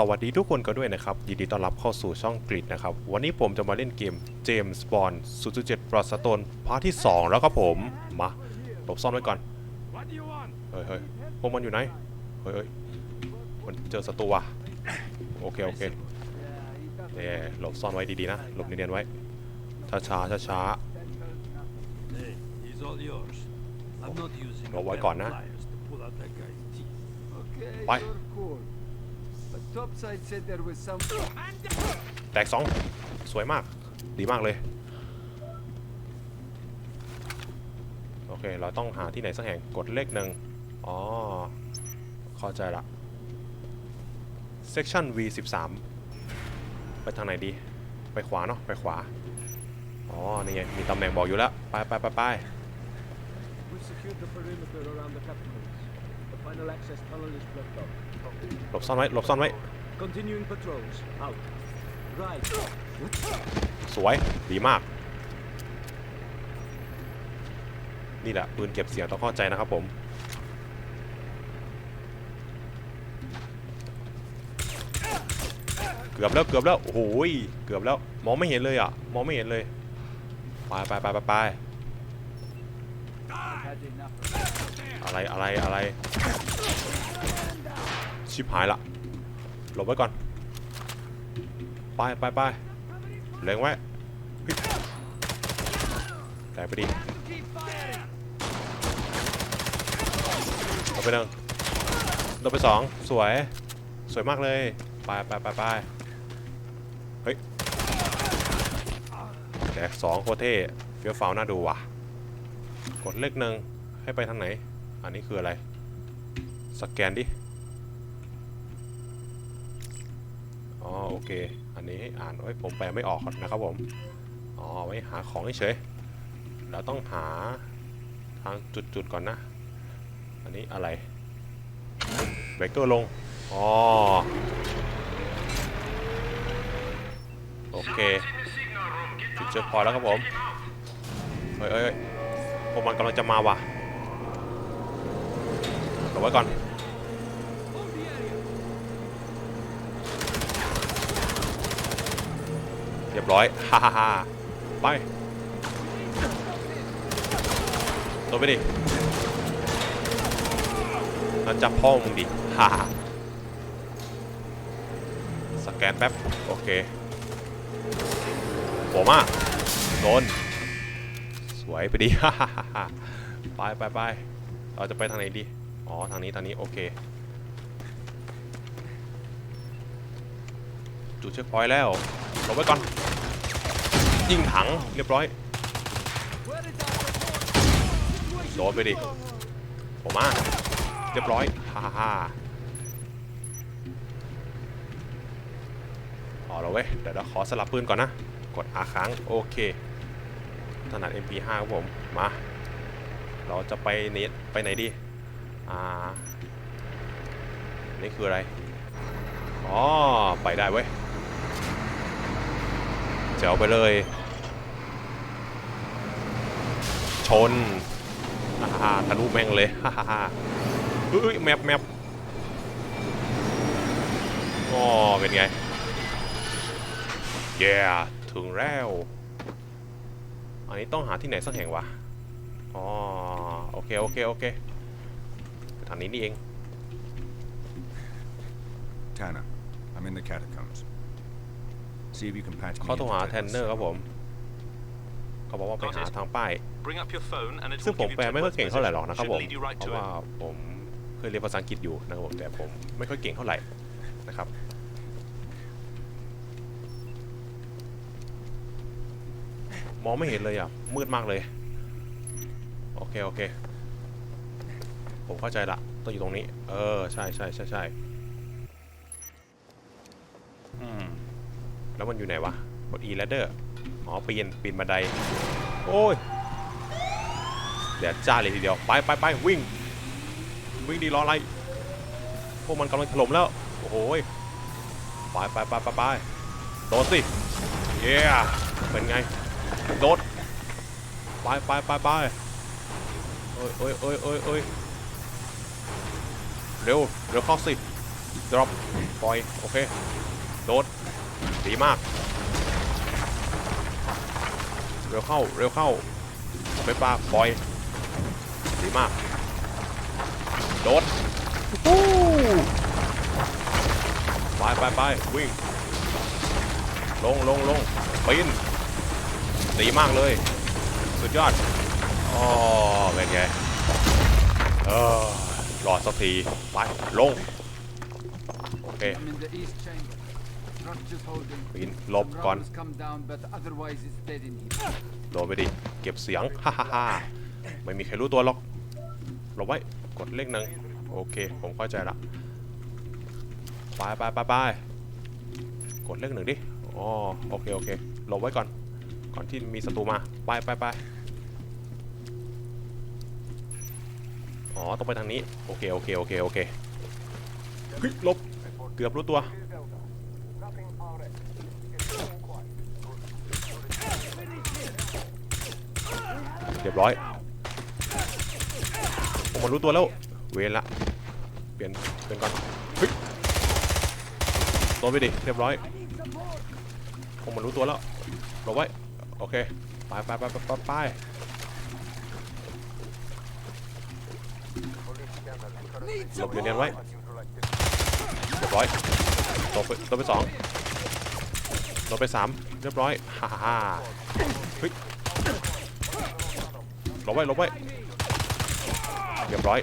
สวัสดีทุกคนกันด้วยนะครับ ยินดีต้อนรับเข้าสู่ช่องกริดนะครับ วันนี้ผมจะมาเล่นเกม James Bond 007 b r o s t o n พาร์ทที่ 2 แล้วครับผม มาหลบซ่อนไว้ก่อน What do you want? เฮ้ยเฮ้ยพวกมันอยู่ไหน เฮ้ยเฮ้ยมันเจอศัตรูว่ะ โอเค โอเคเอ่หลบซ่อนไว้ดีๆนะ หลบเนียนๆไว้ ช้าๆช้า Hey, he's all yours. I'm not using Rồi, a quay pair còn of á. pliers to Topside said there was some. ๆแตกสองสวยมาก ดีมากเลย โอเค เราต้องหาที่ไหนสักแห่งกดเลขหนึ่งอ๋อ เข้าใจละ section V 13ไปทางไหนดี ไปขวาเนาะ ไปขวา อ๋อ นี่ไง มีตำแหน่งบอกอยู่แล้ว ไปไปไปไป We secured the perimeter around the capitals. The final access tunnel is blocked off. หลบซ่อนไว้หลบซ่อนไว้ Continuing patrols. Out. Right. สวยดีมาก นี่แหละปืนเก็บเสียงต้องเข้าใจนะครับผม เกือบแล้วเกือบแล้วโอ้โหยเกือบแล้วมองไม่เห็นเลยอะมองไม่เห็นเลยไปไปไปไปไป Had enough of อะไรอะไรอะไรชิบหายละหลบไว้ก่อน ไปไปไปเล็งไว้แตกไปดิโดนไปหนึ่งโดนไปสองสวย สวยมากเลย ไปไปไปไปเฮ้ยแตกสองโคเท่เฟี้ยวฟ้าวน่าดูว่ะ กดเลขหนึ่งให้ไปทางไหน อันนี้คืออะไร สแกนดิ อ๋อโอเค อันนี้อ่านไว้ผมแปลไม่ออกนะครับผม อ๋อไว้หาของเฉยเราต้องหาทางจุดๆก่อนนะ อันนี้อะไรเบกเกอร์ลง อ๋อ โอเคจุดเจอพอแล้วครับผม เฮ้ยเฮ้ย พวกมันกำลังจะมาว่ะหลบไว้ก่อน เรียบร้อย ฮ่าฮ่าฮ่าไปตัวไปดิแล้วจับพ่อมึงดิ ฮ่าสแกนแป๊บ โอเคโผล่มาโดน วยไปดิไปไปไปเราจะไปทางไหนดี อ๋อ ทางนี้ ทางนี้ โอเค จุดเช็คพอยต์แล้วลบไว้ก่อน ยิงถังเรียบร้อย โดนไปดิ ผมมา เรียบร้อย ฮ่าฮ่าฮ่าพอแล้วเว้ย เดี๋ยวเราขอสลับปืนก่อนนะ กด R ค้าง โอเค ถนัด MP5 ครับผม มา เราจะไปเนตไปไหนดี อ่า นี่คืออะไร อ๋อ ไปได้เว้ยเจ๋วไปเลย ชนฮ่าทะลุแม่งเลย ฮ่าฮ่าฮ่าเฮ้ยแมปแมปอ๋อเป็นไงเย้ถึงแล้ว อันนี้ต้องหาที่ไหนสักแห่งวะอ๋อโอเคโอเคโอเคไปทางนี้นี่เอง Tanner, I'm in the catacombs. See if you can patch me เขาโทร into หา Deadly แทนเนอร์ครับผมเขาบอกว่าไปหาทางป้าย Bring up your phone and it ซึ่ง will ผม give you แปล10ไม่ค่อย words เก่งเท่าไหร่หรอก message. นะครับ Should ผม lead you right เพ to ราะว่า it. ผมเคยเรียนภาษาอังกฤษอยู่นะครับผมแต่ผมไม่ค่อยเก่งเท่าไหร่นะครับ มองไม่เห็นเลยอะ มืดมากเลย โอเค โอเค ผมเข้าใจละต้องอยู่ตรงนี้ เออ ใช่ใช่ใช่ใช่อืม แล้วมันอยู่ไหนวะ กด E ladder อ๋อปีนปีนบันได โอ้ยเดี๋ยวจ้าเลยทีเดียว ไปไปไปวิ่ง วิ่งดีรออะไร พวกมันกำลังถล่มแล้ว โอ้โหยไปไปไปไปไปโดดสิ เย้ เป็นไง โดดไปไปไปไปเอ้ยเอ้ยเอ้ยเอ้ยเอ้ยเร็วเร็วเข้าสิ drop ปล่อย โอเค โดดดีมาก เร็วเข้า เร็วเข้าไปปลาปล่อย ดีมาก โดดฮู้ไปไปไปวิ่ง ลงลงลงปีน ดีมากเลย สุดยอดอ๋อเป็นไงเออรอสักที ไป ลง โอเคปีนลบก่อนโดนไปดิ เก็บเสียง ฮ่าฮ่าฮ่าไม่มีใครรู้ตัวหรอกหลบไว้ กดเลขหนึ่งโอเค ผมเข้าใจละ ไปไปไปไปกดเลขหนึ่งดิ อ๋อ โอเค โอเคหลบไว้ก่อน ก่อนที่มีศัตรูมา ไปไปไปอ๋อ ต้องไปทางนี้ โอเค โอเค โอเค โอเคเฮ้ยลบ เกือบรู้ตัว เรียบร้อยผมมันรู้ตัวแล้ว เวรละ เปลี่ยน เปลี่ยนก่อนเฮ้ยโดนไปดิ เรียบร้อยผมมันรู้ตัวแล้วหลบไว้ โอเคไปไปไปไปไปไปหลบเนียนๆไว้เรียบร้อยโดนไปโดนไปสองโดนไปสามเรียบร้อยฮ่าฮ่าฮ่าเฮ้ยหลบไว้หลบไว้เรียบร้อย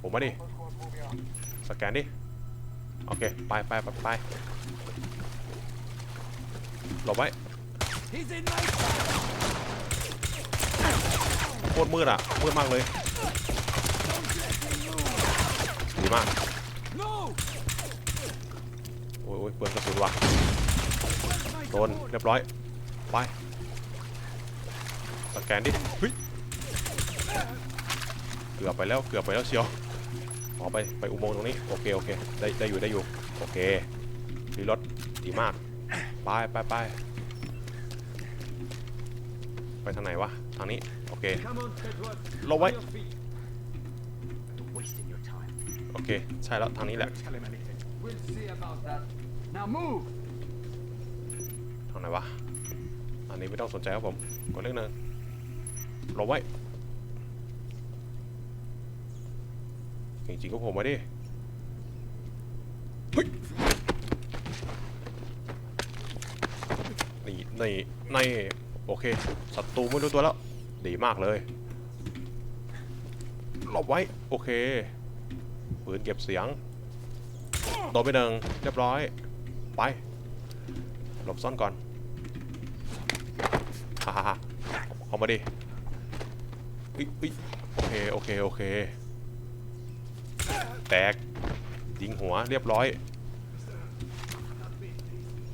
ผมมาดิ สแกนดิ โอเค ไปไปไปไปหลบไว้ โคตรมืดอะ มืดมากเลย ดีมาก โอ้ยเปลืองกระสุนว่ะโดนเรียบร้อย ไปสแกนดิเฮ้ยเกือบไปแล้วเกือบไปแล้วเชียวอ๋อไปไปอุโมงค์ตรงนี้โอเคโอเคได้ได้อยู่ได้อยู่โอเครีรถดีมากไปไปไป ทางไหนวะ ทางนี้ โอเค Come on, Edward. ลงไว้ On your feet. Wasting your time. โอเค ใช่แล้วทางนี้แหละ Don't tell him anything. We'll see about that. Now move! ทางไหนวะ อันนี้ไม่ต้องสนใจครับผม กดเลขหนึ่งลบไว้ จริงๆก็ผมมาดิเฮ้ยนี่นี่นี่ โอเคศัตรูไม่รู้ตัวแล้ว ดีมากเลยหลบไว้ โอเคปืนเก็บเสียงโดนไปหนึ่งเรียบร้อย ไป หลบซ่อนก่อนฮ่าฮ่าฮ่าเอามาดิอุ๊ยอุ๊ยโอเค โอเค โอเค แตก ยิงหัวเรียบร้อย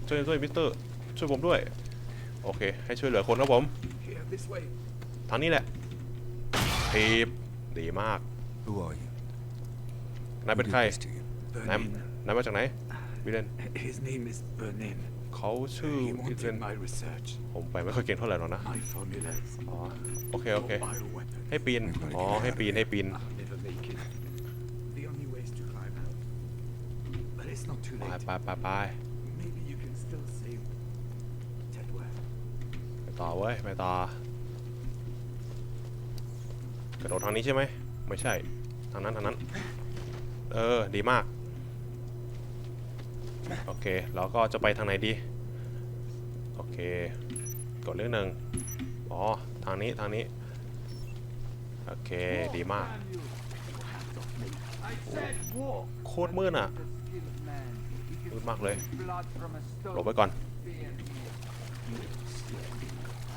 ช่วยช่วยมิสเตอร์ ช่วยผมด้วย โอเค ให้ช่วยเหลือคนครับผม Here, this way. ทางนี้แหละทีบดีมาก Who are you? นาย Who เป็น did ใคร this to you? นายนายมาจากไหนวิเลน His name is Bernin. เขาชื่อ He วิเลน wanted my research, ผมไปไม่ค่อยเก่งเท่าไหร่หรอกนะ my formulas, อ๋อ โอเค โอเค bioweapons. ให้ปีน อ๋อ ให้ปีน ให้ปีน I'll never make it. The only way is to climb out. But it's not too ไป late. ไปไปไป Maybe you can still save Tedworth. ไป ต่อเว้ยไปต่อกระโดดทางนี้ใช่ไหมไม่ใช่ ทางนั้นทางนั้น เออ ดีมาก โอเค แล้วก็จะไปทางไหนดี โอเค กดเรื่องหนึ่งอ๋อ ทางนี้ ทางนี้ โอเค ดีมาก โคตรมืดอะ มืดมากเลย หลบไว้ก่อน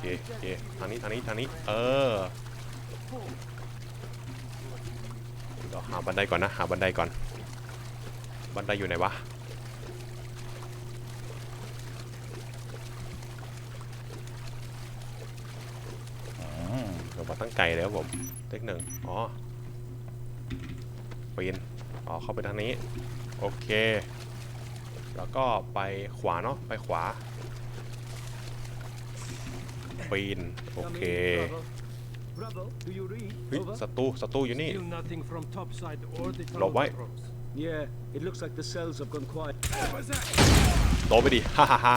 เคโอเคทางนี้ทางนี้ทางนี้ เออเดี๋ยวหาบันไดก่อนนะ หาบันไดก่อน บันไดอยู่ไหนวะ อืมเรามาตั้งไกลแล้วผมเทคหนึ่งอ๋อปีนอ๋อ เข้าไปทางนี้ โอเค แล้วก็ไปขวาเนาะ ไปขวา ปีน โอ Come เค in, Bravo. Bravo, do you read? เฮ้ย Over. ศัตรูศัตรูอยู่นี่ Still nothing from topside or the Lộn tunnel vậy. controls. Yeah, it looks like the cells have gone quiet. โตไปดิฮ่าฮ่าฮ่า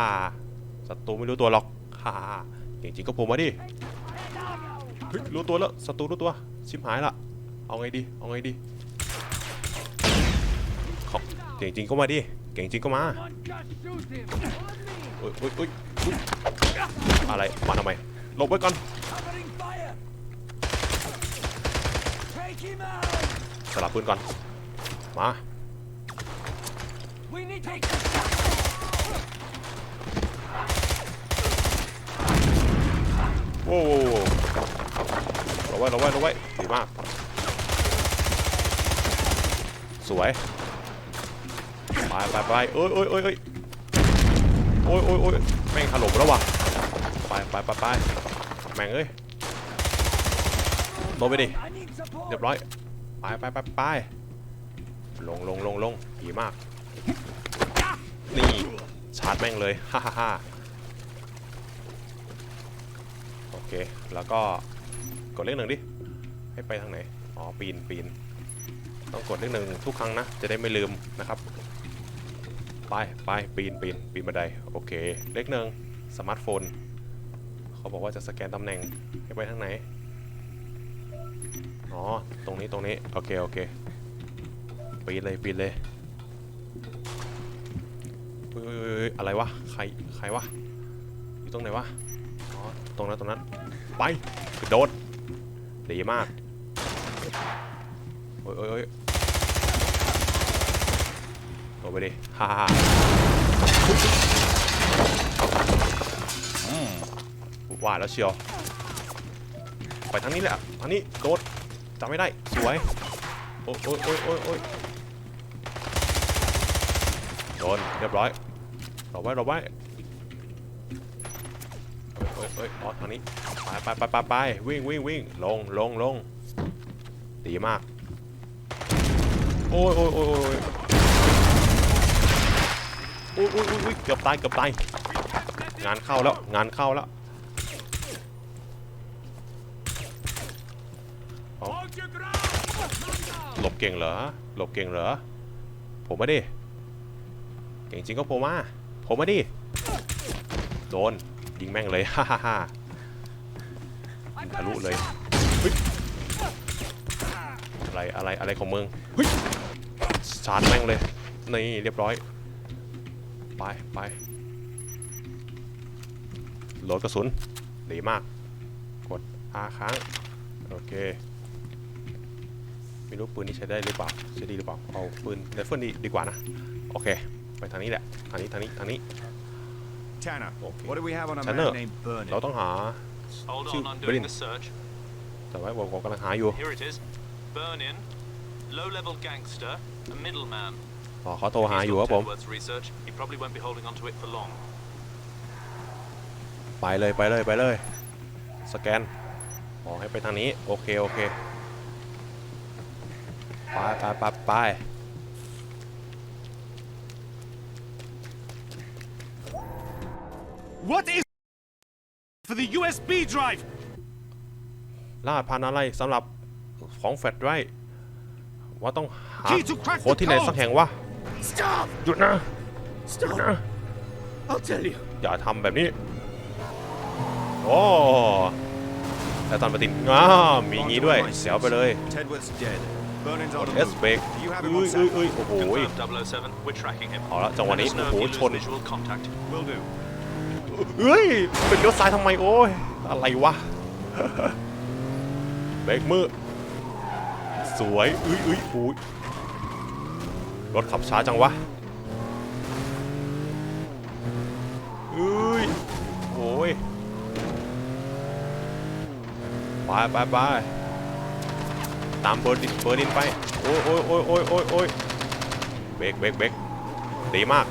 ศัตรูไม่รู้ตัวหรอกฮ่าฮ่าฮ่าจริงๆก็โผล่มาดิเฮ้ยรู้ตัวแล้วศัตรูรู้ตัวชิบหายละเอาไงดีเอาไงดีเขาเก่งจริงก็มาดิเก่งจริงก็มาโอ้ยโอ้ยโอ้ยโอะไร มาทำไมหลบไว้ก่อนสลับปืนก่อน มาโว้วเราไว้เราไว้เราไว้ดีมาก สวย ไปไปไปเอ้ยเอ้ยเอ้ยเอ้ย โอ้ยโอ้ยโอ้ยแม่งถล่มแล้ววะไปไปไปไปแม่งเอ้ยลงไปดิเรียบร้อยไปไปไปไปลงลงลงลงดีมาก นี่ชาร์จแม่งเลยฮ่าฮ่าฮ่าโอเค แล้วก็กดเลขหนึ่งดิ ให้ไปทางไหน อ๋อ ปีนปีน ต้องกดเลขหนึ่งทุกครั้งนะ จะได้ไม่ลืมนะครับ ไปไปปีนปีนปีนบันไดโอเค เลขหนึ่งสมาร์ทโฟน เขาบอกว่าจะสแกนตำแหน่งให้ไปทางไหน อ๋อ ตรงนี้ตรงนี้ โอเค โอเค ปีนเลยปีนเลยเฮ้ยเฮ้ยเฮ้ยอะไรวะ ใคร ใครวะ อยู่ตรงไหนวะ อ๋อ ตรงนั้นตรงนั้น ไปกระโดด ดีมากเฮ้ยเฮ้ย เฮ้ยโดดไปดิฮ่าฮ่าอืมว่าแล้วเชียว ไปทางนี้แหละทางนี้โดดจำไม่ได้ สวย โอ้ยโอ้ยโอ้ยโอ้ยโอ้ยโดน เรียบร้อยรอไว้รอไว้เอ้ยเอ้ยเอ้ยอ๋อทางนี้ ไปไปไปไปไปวิ่งวิ่งวิ่งลงลงลงดีมาก โอ้ยโอ้ยโอ้ย อ้ยอ้ยโอ้ยอ้ยโอ้ยเกือบตายเกือบตายงานเข้าแล้วงานเข้าแล้วหลบเก่งเหรอหลบเก่งเหรอผมมาดิเก่งจริงก็ผมมาผมมาดิโดนยิงแม่งเลยฮ่าฮ่าฮ่าทะลุเลยอะไรอะไรอะไรของมึงชาร์จแม่งเลยนี่เรียบร้อย ไปไปโหลดกระสุนดีมาก กด R ค้าง โอเค ไม่รู้ปืนนี้ใช้ได้หรือเปล่าใช้ดีหรือเปล่า เอาปืนไรเฟิลดีดีกว่านะ โอเค ไปทางนี้แหละ ทางนี้ ทางนี้ ทางนี้ Tanner, Okay. what do we have on a Tanner. man named Vernon? เราต้องหา Hold Two, on, I'm Brilliant. doing the search. แต่ว่าผมกำลังหาอยู่ Here it is. Burn in. Low level gangster, a middleman. อ๋อเขาโทรหา He's อยู่ got ครับผม Tedworth's research. He probably won't be holding on to it for long. ไปเลยไปเลยไปเลย สแกนอ๋อให้ไปทางนี้ โอเค โอเค ไปไปไปไป What is for the USB drive? รหัสพันอะไรสำหรับของแฟลชไดรฟ์ว่าต้องหา Key to crack the โค้ดที่ไหน code สักแห่งวะ Stop! หยุดนะหยุด Stop! นะ I'll tell you. อย่าทำแบบนี้ โอ้แต่ตอนปฏินอ้ามีงี้ด้วย เสียวไปเลย Tedworth's dead. Vernon's on the เอส move. เบรก Do you have เอ้ him ย on เอ้ย satellite? เอ้ยโอ้โห Confirmed 007. We're tracking him. เอาละจังหวะ Let นี้ us โอ้ know โห if you ช lose น visual contact. Will do. เอ้ย เป็นเลี้ยวซ้ายทำไม โอ้ย อะไรวะ เบรกมือ สวยอุ้ยอุ้ยอุ้ย รถขับช้าจังวะเอ้ยโอ้ยไปไปไปตามเบอร์ดินเบอร์ดินไป โอ้ยโอ้ยโอ้ยโอ้ยโอ้ยโอ้ยเบรกเบรกเบรกดีมาก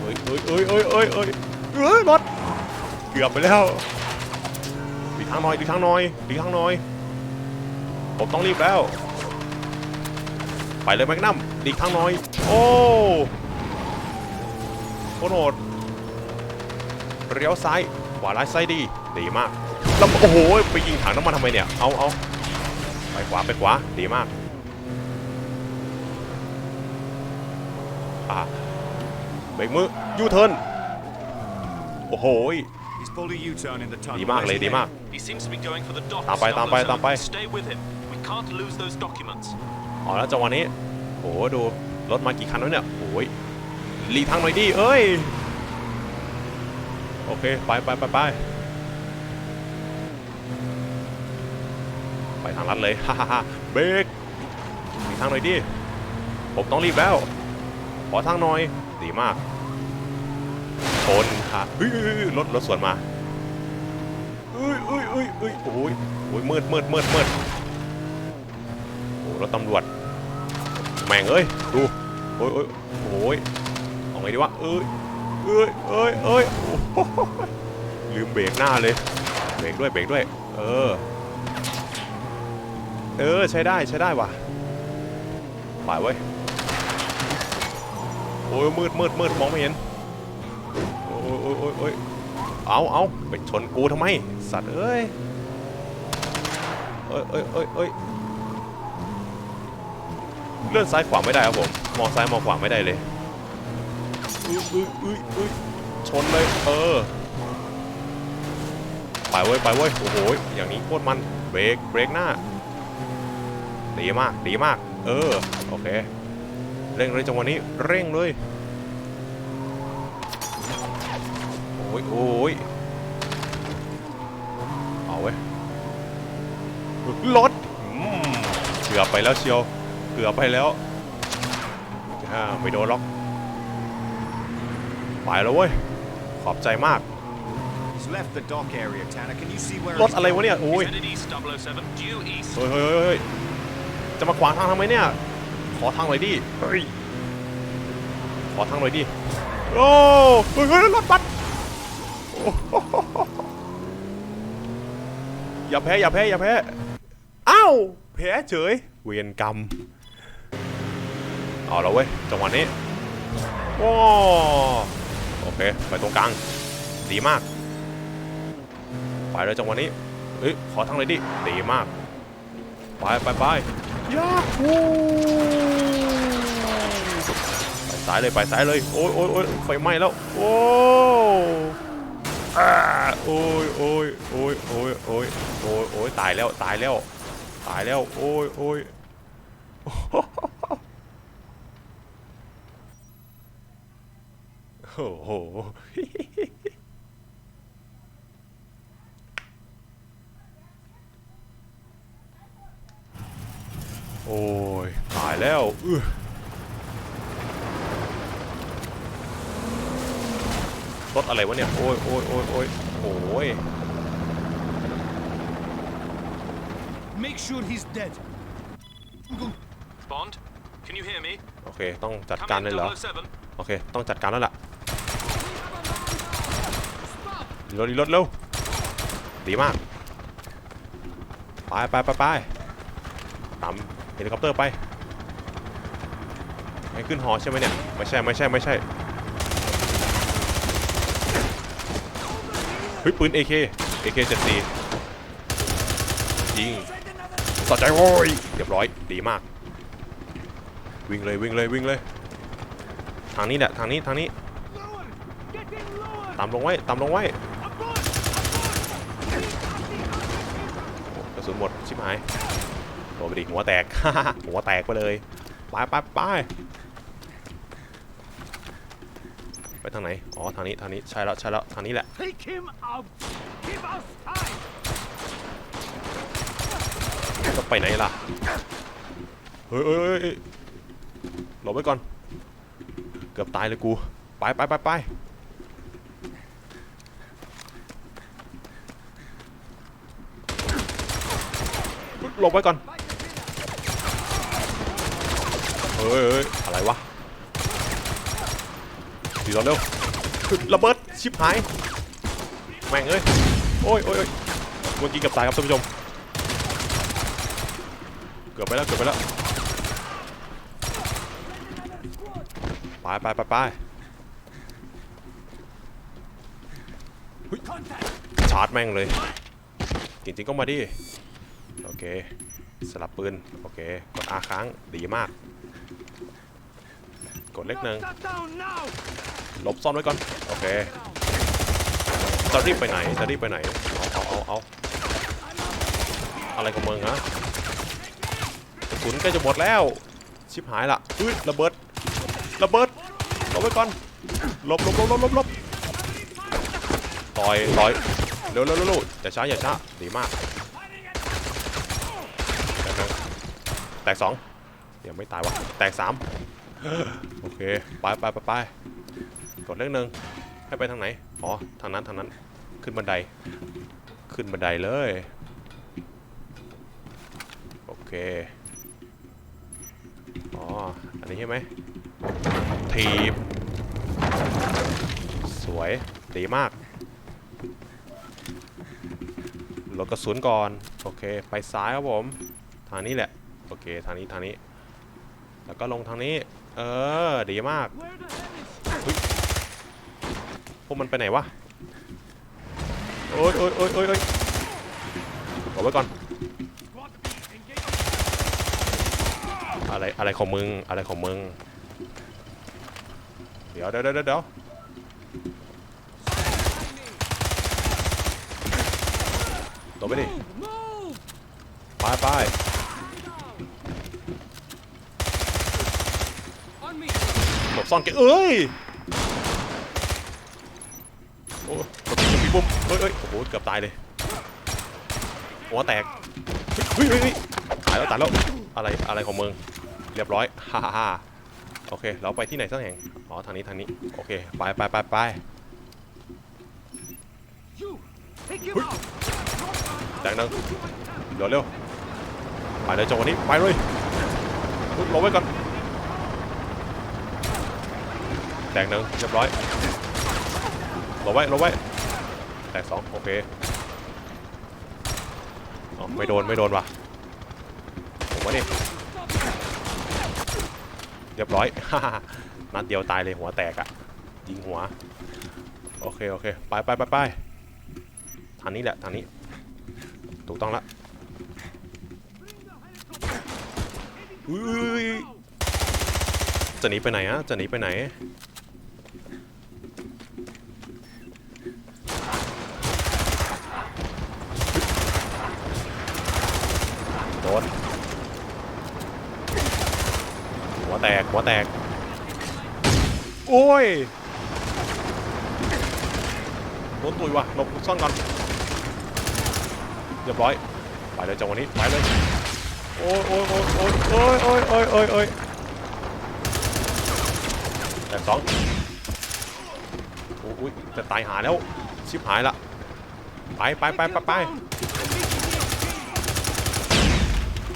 เอ้ยเอ้ยเอ้ยเอ้ยเอ้ยเอ้ยเอ้ยรถเกือบไปแล้วดีทางหน่อยดีทางหน่อยดีทางหน่อยผมต้องรีบแล้ว ไปเลยแมกนัมดีทางหน่อย โอ้โคตรโหดเลี้ยวซ้ายขวาร้ายซ้ายดี ดีมากแล้วโอ้โห ไปยิงถังน้ำมันทำไมเนี่ย เอาเอาไปขวาไปขวา ดีมากไปเบรกมือยูเทิร์นโอ้โห He's pulled a U-turn in the tunnel. ดีมากเลย Where's he ดีมาก He seems to be going for the dock. ตามไปตามไปตามไป อ๋อแล้วจังหวะนี้โอ้โหดูรถมากี่คันแล้วเนี่ยโอ้ยหลีกทางหน่อยดิเอ้ยโอเคไปไปไปไปไปทางลัดเลยฮ่าฮ่าฮ่าเบรกหลีกทางหน่อยดิผมต้องรีบแล้วขอทางหน่อยดีมากชนค่ะเฮ้ยเฮ้ยรถรถสวนมาเอ้ยเอ้ยเอ้ยเอ้ยโอ้ยโอ้ยมืดมืดมืดมืดโอ้รถตำรวจ ม่งเอ้ยดูโอ้ยโอ้ยโอ้ยเอาไงดีวะเอ้ยเอ้ยเอ้ยเอ้ยลืมเบรกหน้าเลยเบรกด้วยเบรกด้วย เออ เออใช้ได้ใช้ได้ว่ะไปเว้ยโอ้ยมืดมืดมืดมองไม่เห็นโอ้ยโอ้ยโอ้ยโอ้ยเอาเอาไปชนกูทำไม สัตว์เอ้ยเอ้ยเอ้ยเอ้ย เอ้ยเลื่อนซ้ายขวาไม่ได้ครับผม มองซ้ายมองขวาไม่ได้เลยอุ้ยอุ้ยอุ้ยอุ้ยชนเลย เออ ไปเว้ย ไปเว้ย โอ้โห อย่างนี้โคตรมัน เบรก เบรกหน้า ดีมาก ดีมาก เออ โอเค เร่งเลยจังหวะนี้ เร่งเลย โอ้ยโอ้ยเอาเว้ย รถอืมเกือบไปแล้วเชียว เกือบไปแล้วอ่าไม่โดนล็อกไปแล้วเว้ย ขอบใจมาก He's left the dock area, Tanner. Can you see where รถ he's อะไรวะเนี่ย โอ้ย Headed east 007, due east. เฮ้ย เฮ้ยเฮ้ยเฮ้ยจะมาขวางทางทำไมเนี่ย ขอทางหน่อยดิ เฮ้ย ขอทางหน่อยดิ โอ้เฮ้ยเฮ้ยรถบัสโอ้โหอย่าแพ้ อย่าแพ้ อย่าแพ้ อ้าว แพ้เฉย เวียนกรรม เอาแล้วเว้ยจังหวะนี้โอ้โอเค ไปตรงกลาง ดีมาก ไปเลยจังหวะนี้เฮ้ยขอทางเลยดิ ดีมาก ไปไปไปยาฮูไปซ้ายเลยไปซ้ายเลย โอ้ยโอ้ยโอ้ยไฟไหม้แล้ว โอ้อาโอ้ยโอ้ยโอ้ยโอ้ยโอ้ยโอ้ยโอ้ยตายแล้ว ตายแล้ว ตายแล้ว โอ้ยโอ้ย โอ้โห โอ้ย ตายแล้วอื้อรถอะไรวะเนี่ย โอ้ยโอ้ยโอ้ยโอ้ยโอ้ย Make sure he's dead. Bond, can you hear me? โอเค ต้องจัดการ Come เลย in เหรอ 007. โอเค ต้องจัดการแล้วล่ะดี รถดีรถเร็วดีมาก ไปไปไปไปตามเฮลิคอปเตอร์ไปให้ขึ้นหอใช่ไหมเนี่ย ไม่ใช่ไม่ใช่ไม่ใช่เฮ้ยปืน AK AK 74ยิงสะใจโว้ยเรียบร้อยดีมาก วิ่งเลยวิ่งเลยวิ่งเลย ทางนี้แหละทางนี้ทางนี้ตามลงไว้ตามลงไว้ โอ้ก ระสุนหมดชิบหายโดนไปดิหัวแตก หัวแตกไปเลยไปไปไปไปทางไหน อ๋อ ทางนี้ ทางนี้ ใช่แล้ว ใช่แล้ว ทางนี้แหละ Take him out! Give us time! จะไปไหนล่ะเฮ้ยเฮ้ยเฮ้ยเฮ้ยหลบไว้ก่อน เกือบตายเลยกู ไปไปไปไป หลบไว้ก่อนเฮ้ยอะไรวะดีรถเร็วระเบิดชิบหายแม่งเอ้ยโอ้ยโอ้ยโอ้ยเมื่อกี้เกือบตายครับท่านผู้ชมเกือบไปแล้วเกือบไปแล้วไปไปไปไปชาร์จแม่งเลยจริงๆก็มาดิ เค สลับปืน โอเค กดอาค้างดีมาก กดเลขหนึ่งหลบซ่อนไว้ก่อน โอเค จะรีบไปไหน จะรีบไปไหน เอาเอาเอาเอาอะไรของมึงฮะกระสุนใกล้จะหมดแล้ว ชิบหายละอุ้ยระเบิด ระเบิดหลบไว้ก่อนหลบหลบหลบหลบหลบหลบต่อยต่อยเร็วเร็วเร็วเร็วอย่าช้าอย่าช้าดีมากแตกหนึ่ง แตกสองยังไม่ตายวะแตกสามโอเคไปไปไปไปกดเลขหนึ่งให้ไปทางไหนอ๋อทางนั้นทางนั้นขึ้นบันได ขึ้นบันไดเลยโอเคอ๋ออันนี้ใช่ไหมทีบสวยดีมากลดกระสุนก่อน โอเค ไปซ้ายครับผม ทางนี้แหละ โอเคทางนี้ทางนี้ แล้วก็ลงทางนี้ เออ ดีมากพวกมันไปไหนวะโอ๊ยโอ๊ยโอ๊ยโอ๊ยโอ๊ยกไว้ก่อน อะไรอะไรของมึงอะไรของมึง เดี๋ยวเดี๋ยวเดี๋ยวเดี๋ยวตัวไปดิไปไป On me! หลบ ซ่อนเกเอ้ยโอ้กดตีบุ้มเฮ้ยเฮ้ยโอ้โหเกือบตายเลยหัวแตกเฮ้ยเฮ้ยเฮ้ยตายแล้วตายแล้วอะไรอะไรของมึงเรียบร้อยฮ่าฮ่าโอเค เราไปที่ไหนสักแห่งอ๋อทางนี้ทางนี้โอเคไปไปไปไป You! Take him Hui. out! แตกหนึ่งเดี๋ยวเร็วไปเลยจังวะนี้ไปเลยลุกลงไว้ก่อน แตกหนึ่งเรียบร้อยลงไว้ลงไว้แตกสองโอเคอ๋อไม่โดนไม่โดนว่ะผมว่านี่เรียบร้อย นัดเดียวตายเลยหัวแตกอะยิงหัว โอเคโอเคไปไปไปไปทางนี้แหละทางนี้ ถูกต้องละอุ้ยจะหนีไปไหนอะจะหนีไปไหน นหัวแตกหัวแตก โอ้ยโดนตุยวะหลบซ่อนก่อนเรียบร้อย ไปเลยจังหวะนี้ ไปเลย โอ้ยโอ้ยโอ้ยโอ้ยโอ้ยโอ้ยโอ้ยโอ้ยโอ้ยแตกสองโอ้ยจะตายหาแล้ว ชิบหายละ ไปไปไปไปไป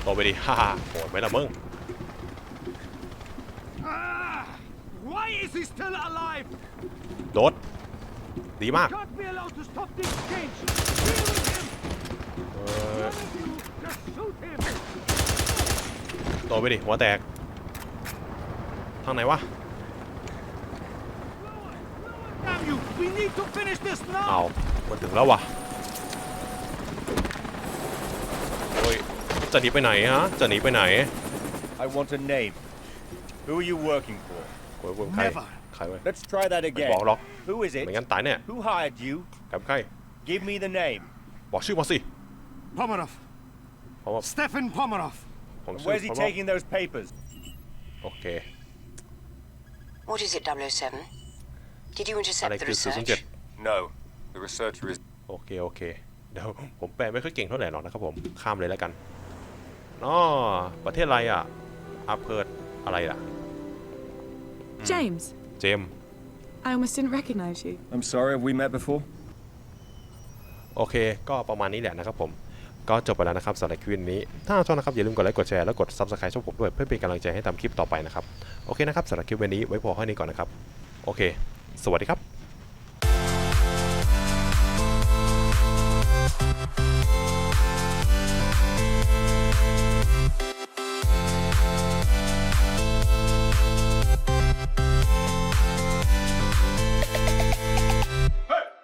โตไปดิฮ่าฮ่าโหดไหมล่ะมึง Ah! Why is he still alive? โดดดีมาก Can't be allowed to stop the exchange. Deal with him. เออ One of you, just shoot him. โตไปดิหัวแตก ทางไหนวะ Damn you! We need to finish this เอา now. มันถึงแล้ววะโอ้ย จะหนีไปไหนฮะ จะหนีไปไหน I want a name. Who are you working for? โอ้ยใคร Never. ใครเว้ย Let's try that ไม่ again. บอกหรอก Who is ไม่ it? งั้นตายแน่ Who hired you? กับใคร Give me the name. บอกชื่อมาสิ Pomerov. เพราะว่า Stefan Pomerov. ผมชื่อ Where's he เพราะว่า taking those papers? โอเค What is it, 007? Did you อะไร intercept the คือ research? 007 No. The researcher is โอเค โอเค เดี๋ยวผมแปลไม่ค่อยเก่งเท่าไหร่หรอกนะครับผม ข้ามเลยแล้วกัน อ๋อประเทศอะไรอะอาเพิร์ดอะไรอะ James, เจมส์ I almost didn't recognize you. I'm sorry, have we met before? โอเค ก็ประมาณนี้แหละนะครับผม ก็จบไปแล้วนะครับสำหรับคลิปนี้ ถ้าชอบนะครับ อย่าลืมกดไลค์กดแชร์แล้วกด subscribe ช่องผมด้วย เพื่อเป็นกำลังใจให้ทำคลิปต่อไปนะครับ โอเคนะครับสำหรับคลิปวันนี้ไว้พอแค่นี้ก่อนนะครับ โอเค สวัสดีครับ